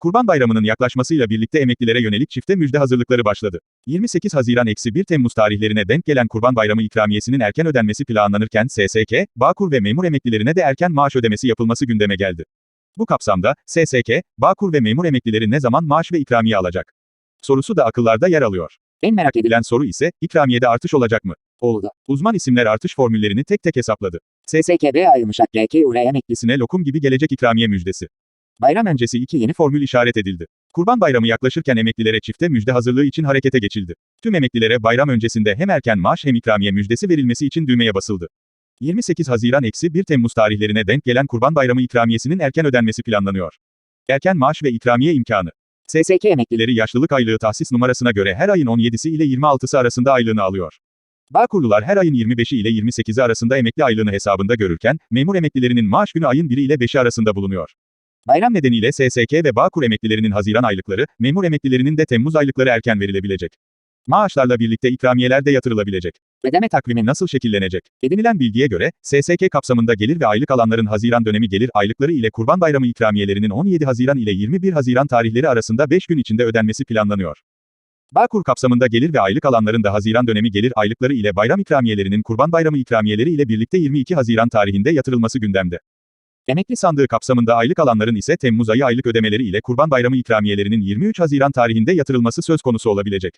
Kurban Bayramı'nın yaklaşmasıyla birlikte emeklilere yönelik çifte müjde hazırlıkları başladı. 28 Haziran-1 Temmuz tarihlerine denk gelen Kurban Bayramı ikramiyesinin erken ödenmesi planlanırken SSK, Bağkur ve memur emeklilerine de erken maaş ödemesi yapılması gündeme geldi. Bu kapsamda, SSK, Bağkur ve memur emeklileri ne zaman maaş ve ikramiye alacak? Sorusu da akıllarda yer alıyor. En merak edilen soru ise, ikramiyede artış olacak mı? Oldu. Uzman isimler artış formüllerini tek tek hesapladı. SSKB ayılmışak GKUR emekli. Lisine lokum gibi gelecek ikramiye müjdesi. Bayram öncesi iki yeni formül işaret edildi. Kurban Bayramı yaklaşırken emeklilere çifte müjde hazırlığı için harekete geçildi. Tüm emeklilere bayram öncesinde hem erken maaş hem ikramiye müjdesi verilmesi için düğmeye basıldı. 28 Haziran-1 Temmuz tarihlerine denk gelen Kurban Bayramı ikramiyesinin erken ödenmesi planlanıyor. Erken maaş ve ikramiye imkanı. SSK emekli. Emeklileri yaşlılık aylığı tahsis numarasına göre her ayın 17'si ile 26'sı arasında aylığını alıyor. Bağkurlular her ayın 25'i ile 28'i arasında emekli aylığını hesabında görürken, memur emeklilerinin maaş günü ayın 1'i ile 5'i arasında bulunuyor. Bayram nedeniyle SSK ve Bağkur emeklilerinin Haziran aylıkları, memur emeklilerinin de Temmuz aylıkları erken verilebilecek. Maaşlarla birlikte ikramiyeler de yatırılabilecek. Ödeme takvimi nasıl şekillenecek? Edinilen bilgiye göre, SSK kapsamında gelir ve aylık alanların Haziran dönemi gelir aylıkları ile Kurban Bayramı ikramiyelerinin 17 Haziran ile 21 Haziran tarihleri arasında 5 gün içinde ödenmesi planlanıyor. Bağkur kapsamında gelir ve aylık alanların da Haziran dönemi gelir aylıkları ile bayram ikramiyelerinin Kurban Bayramı ikramiyeleri ile birlikte 22 Haziran tarihinde yatırılması gündemde. Emekli sandığı kapsamında aylık alanların ise Temmuz ayı aylık ödemeleri ile Kurban Bayramı ikramiyelerinin 23 Haziran tarihinde yatırılması söz konusu olabilecek.